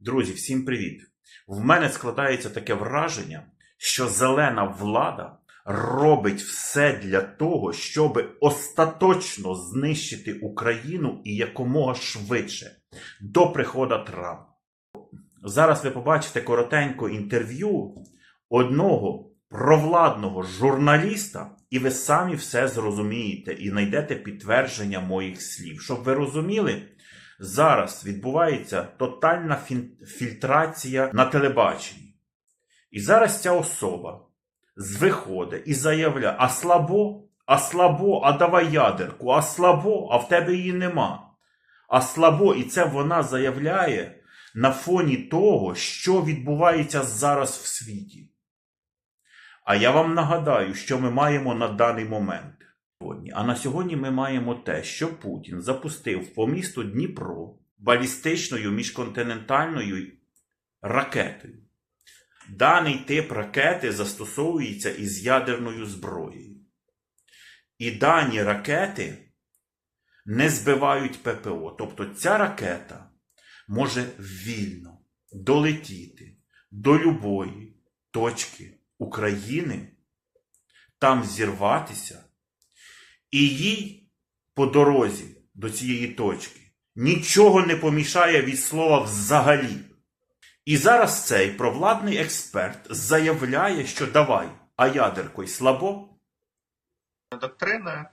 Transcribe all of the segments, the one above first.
Друзі, всім привіт! В мене складається таке враження, що зелена влада робить все для того, щоб остаточно знищити Україну і якомога швидше до приходу Трампа. Зараз ви побачите коротенько інтерв'ю одного провладного журналіста, і ви самі все зрозумієте і знайдете підтвердження моїх слів. Щоб ви розуміли, зараз відбувається тотальна фільтрація на телебаченні. І зараз ця особа з- виходить і заявляє: а слабо, а слабо, а давай ядерку, а слабо, а в тебе її нема. А слабо, і це вона заявляє на фоні того, що відбувається зараз в світі. А я вам нагадаю, що ми маємо на даний момент. А на сьогодні ми маємо те, що Путін запустив по місту Дніпро балістичною міжконтинентальною ракетою. Даний тип ракети застосовується із ядерною зброєю. І дані ракети не збивають ППО. Тобто ця ракета може вільно долетіти до любої точки України, там зірватися, і їй по дорозі до цієї точки нічого не помішає від слова взагалі. І зараз цей провладний експерт заявляє, що давай, а ядеркою слабо. доктриною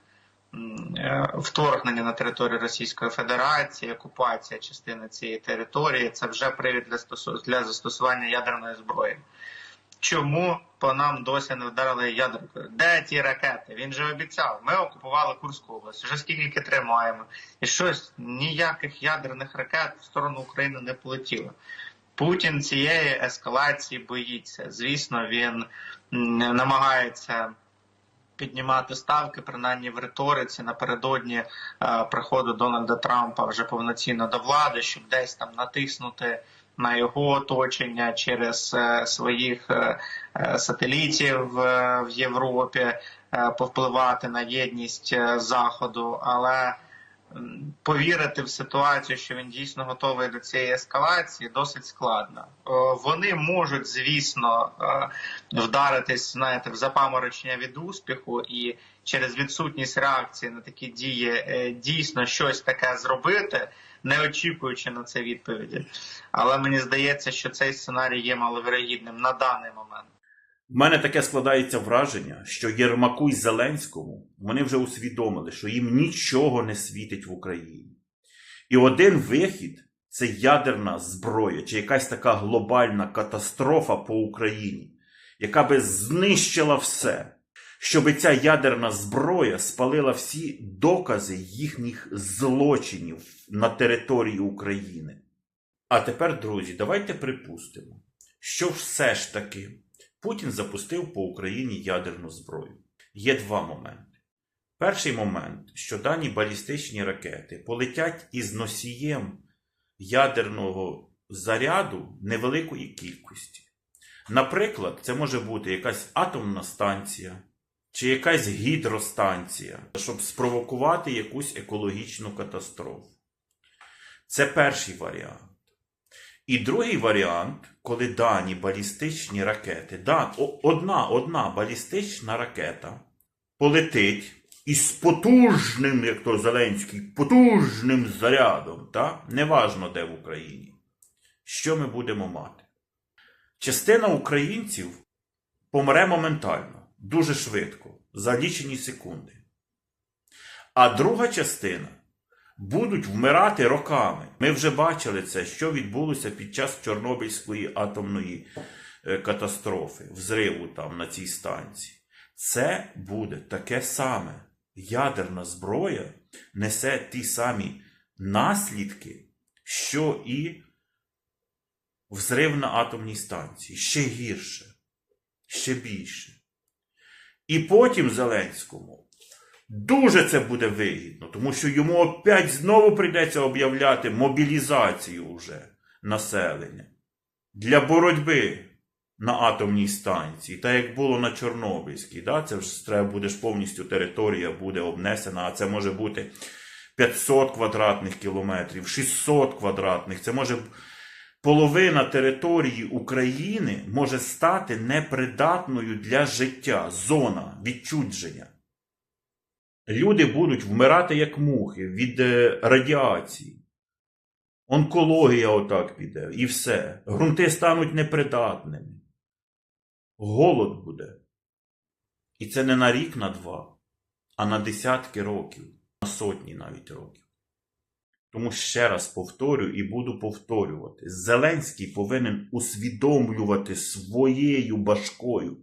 м, е, вторгнення на територію Російської Федерації, окупація частини цієї території це вже привід для для застосування ядерної зброї. Чому по нам досі не вдарили ядеркою? Де ті ракети? Він же обіцяв. Ми окупували Курську область, вже скільки тримаємо, і щось ніяких ядерних ракет в сторону України не полетіло. Путін цієї ескалації боїться. Звісно, він намагається піднімати ставки, принаймні в риториці напередодні е, приходу Дональда Трампа вже повноцінно до влади, щоб десь там натиснути на його оточення через е, своїх е, е, сателітів в Європі, повпливати на єдність заходу, але повірити в ситуацію, що він дійсно готовий до цієї ескалації, досить складно. Вони можуть, звісно, вдаритись, знаєте, в запаморочення від успіху і через відсутність реакції на такі дії дійсно щось таке зробити, не очікуючи на це відповіді. Але мені здається, що цей сценарій є маловірогідним на даний момент. В мене таке складається враження, що Єрмаку і Зеленському вони вже усвідомили, що їм нічого не світить в Україні. І один вихід це ядерна зброя, чи якась така глобальна катастрофа по Україні, яка би знищила все, щоб ця ядерна зброя спалила всі докази їхніх злочинів на території України. А тепер, друзі, давайте припустимо, що все ж таки Путін запустив по Україні ядерну зброю. Є два моменти. Перший момент, що дані балістичні ракети полетять із носієм ядерного заряду невеликої кількості. Наприклад, це може бути якась атомна станція чи якась гідростанція, щоб спровокувати якусь екологічну катастрофу. Це перший варіант. І другий варіант, коли дані балістичні ракети, да, одна, одна балістична ракета полетить із потужним, як то Зеленський, потужним зарядом, та? неважно де в Україні. Що ми будемо мати? Частина українців помре моментально, дуже швидко, за лічені секунди. А друга частина будуть вмирати роками. Ми вже бачили це, що відбулося під час Чорнобильської атомної е, катастрофи, взриву там на цій станції. Це буде таке саме. Ядерна зброя несе ті самі наслідки, що і взрив на атомній станції. Ще гірше, ще більше. І потім Зеленському Дуже це буде вигідно, тому що йому опять знову прийдеться об'являти мобілізацію вже населення для боротьби на атомній станції, так як було на Чорнобильській. Да? Це ж треба буде ж повністю територія буде обнесена, а це може бути 500 квадратних кілометрів, 600 квадратних, це може половина території України може стати непридатною для життя, зона відчудження. Люди будуть вмирати як мухи від е, радіації. Онкологія отак піде, і все. Грунти стануть непридатними. Голод буде. І це не на рік, на два, а на десятки років, на сотні навіть років. Тому ще раз повторю і буду повторювати: Зеленський повинен усвідомлювати своєю башкою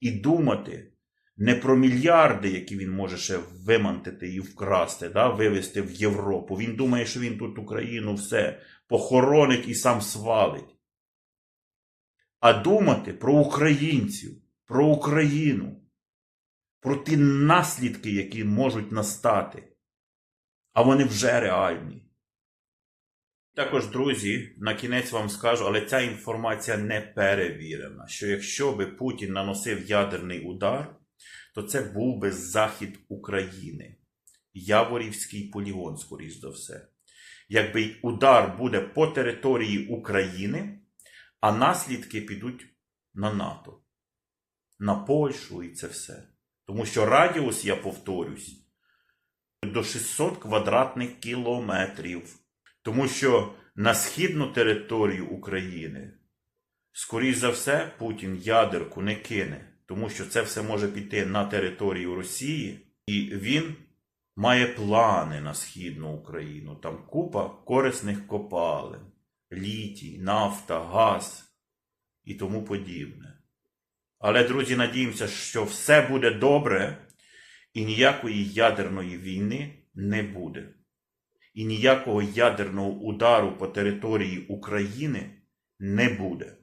і думати не про мільярди, які він може ще вимантити і вкрасти, да, вивезти в Європу. Він думає, що він тут Україну все похоронить і сам свалить. А думати про українців, про Україну, про ті наслідки, які можуть настати. А вони вже реальні. Також, друзі, на кінець вам скажу, але ця інформація не перевірена, що якщо би Путін наносив ядерний удар, то це був би захід України. Яворівський полігон, скоріш за все. Якби удар буде по території України, а наслідки підуть на НАТО, на Польщу і це все. Тому що радіус, я повторюсь, до 600 квадратних кілометрів. Тому що на східну територію України, скоріш за все, Путін ядерку не кине, тому що це все може піти на територію Росії, і він має плани на східну Україну. Там купа корисних копалин, літій, нафта, газ і тому подібне. Але, друзі, надіємося, що все буде добре і ніякої ядерної війни не буде. І ніякого ядерного удару по території України не буде.